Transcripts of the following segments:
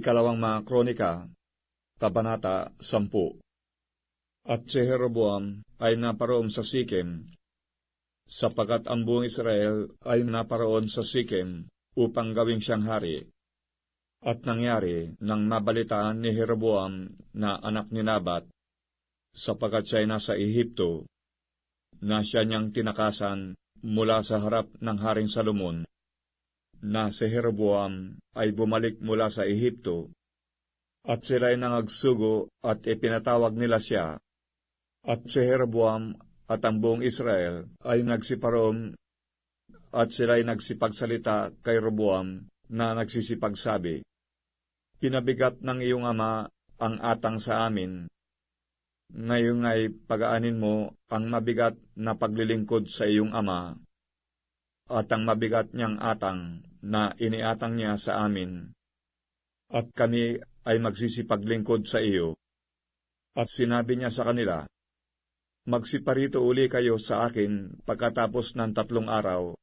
Ikalawang mga kronika, Kabanata 10 At si Jeroboam ay naparoon sa Sikem, sapagkat ang buong Israel ay naparoon sa Sikem upang gawing siyang hari. At nangyari nang mabalitaan ni Jeroboam na anak ni Nabat, sapagkat siya ay nasa Ehipto, na siya niyang tinakasan mula sa harap ng Haring Salomon, na si Jeroboam ay bumalik mula sa Ehipto, at sila'y nangagsugo at ipinatawag nila siya, at si Jeroboam at ang buong Israel ay nagsiparoon at sila'y nagsipagsalita kay Roboam na nagsisipagsabi, Pinabigat ng iyong ama ang atang sa amin, ngayon ay pagaanin mo ang mabigat na paglilingkod sa iyong ama, at ang mabigat niyang atang na iniatang niya sa amin, at kami ay magsisipaglingkod sa iyo. At sinabi niya sa kanila, Magsiparito uli kayo sa akin pagkatapos ng tatlong araw,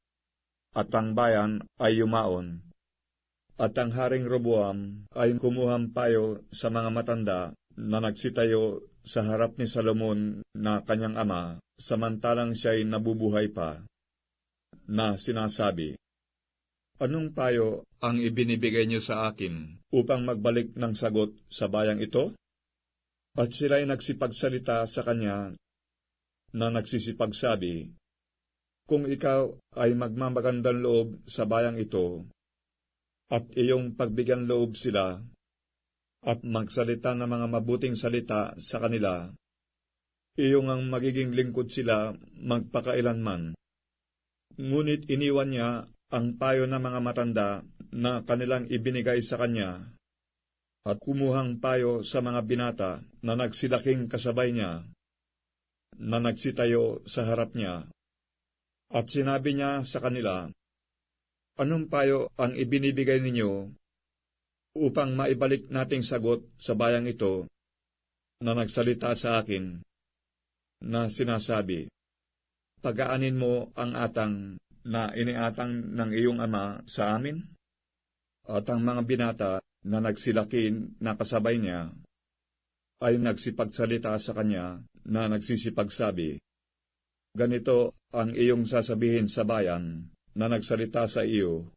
at ang bayan ay yumaon. At ang Haring Roboam ay kumuhang payo sa mga matanda na nagsitayo sa harap ni Salomon na kanyang ama, samantalang siya'y nabubuhay pa, na sinasabi, Anong payo ang ibinibigay niyo sa akin upang magbalik ng sagot sa bayang ito? At sila'y nagsipagsalita sa kanya na nagsisipagsabi, Kung ikaw ay magmamagandang loob sa bayang ito, at iyong pagbigyan loob sila, at magsalita ng mga mabuting salita sa kanila, iyong ang magiging lingkod sila magpakailanman. Ngunit iniwan niya ang payo ng mga matanda na kanilang ibinigay sa kanya, at kumuhang payo sa mga binata na nagsilaking kasabay niya, na nagsitayo sa harap niya. At sinabi niya sa kanila, Anong payo ang ibinibigay ninyo upang maibalik nating sagot sa bayang ito na nagsalita sa akin na sinasabi, Pagaanin mo ang atang na iniatang ng iyong ama sa amin? At ang mga binata na nagsilakin na kasabay niya ay nagsipagsalita sa kanya na nagsisipagsabi, Ganito ang iyong sasabihin sa bayan na nagsalita sa iyo,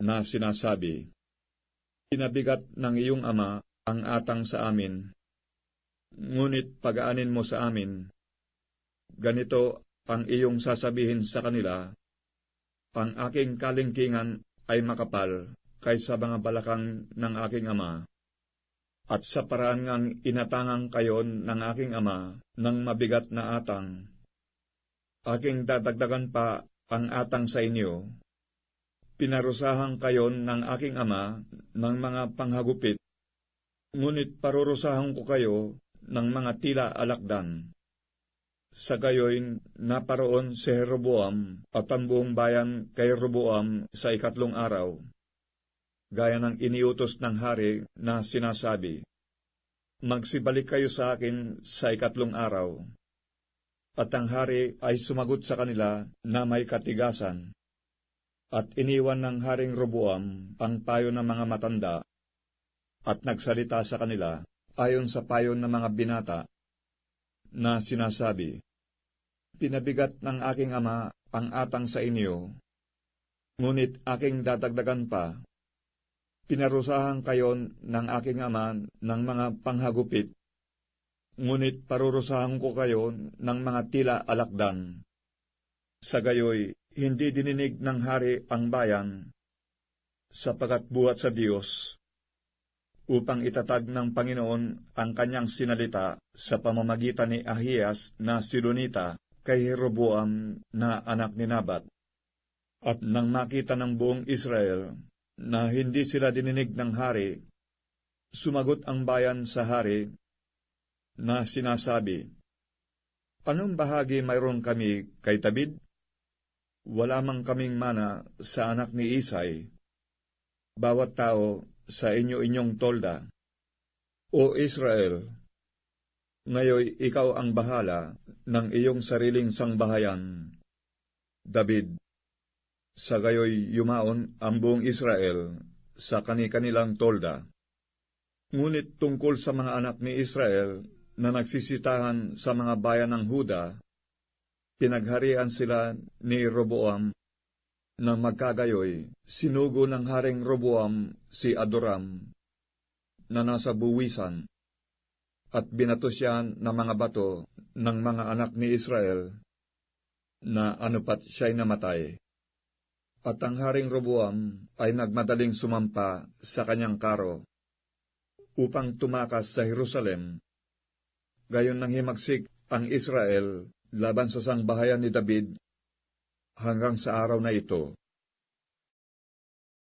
na sinasabi, Pinabigat ng iyong ama ang atang sa amin, ngunit pagaanin mo sa amin. Ganito ang iyong sasabihin sa kanila, ang aking kalingkingan ay makapal kaysa mga balakang ng aking ama. At sa paraan ngang inatangang kayo ng aking ama ng mabigat na atang, aking dadagdagan pa ang atang sa inyo. Pinarusahan kayo ng aking ama ng mga panghagupit, ngunit parurusahan ko kayo ng mga tila alakdan. Sa gayoy, naparoon si Jeroboam at ang buong bayan kay Roboam sa ikatlong araw, gaya ng iniutos ng hari na sinasabi, Magsibalik kayo sa akin sa ikatlong araw. At ang hari ay sumagot sa kanila na may katigasan. At iniwan ng Haring Roboam ang payo ng mga matanda, at nagsalita sa kanila ayon sa payo ng mga binata, na sinasabi, Pinabigat ng aking ama ang atang sa inyo, ngunit aking dadagdagan pa, pinarusahan kayo ng aking ama ng mga panghagupit, ngunit parurusahan ko kayo ng mga tila alakdan. Sa gayoy, hindi dininig ng hari ang bayan, sapagat buhat sa Diyos, upang itatag ng Panginoon ang kanyang sinalita sa pamamagitan ni Ahias na Silonita kay Jeroboam na anak ni Nabat. At nang makita ng buong Israel na hindi sila dininig ng hari, sumagot ang bayan sa hari na sinasabi, Anong bahagi mayroon kami kay David? Wala mang kaming mana sa anak ni Isay. Bawat tao sa inyo-inyong tolda. O Israel, ngayoy ikaw ang bahala ng iyong sariling sangbahayan. David, sa gayoy yumaon ang buong Israel sa kani-kanilang tolda. Ngunit tungkol sa mga anak ni Israel na nagsisitahan sa mga bayan ng Huda, pinagharian sila ni Roboam na magkagayoy, sinugo ng Haring Roboam si Adoram na nasa buwisan at binato siya ng mga bato ng mga anak ni Israel na anupat siya'y namatay. At ang Haring Roboam ay nagmadaling sumampa sa kanyang karo upang tumakas sa Jerusalem. Gayon nang himagsik ang Israel laban sa sangbahayan ni David hanggang sa araw na ito.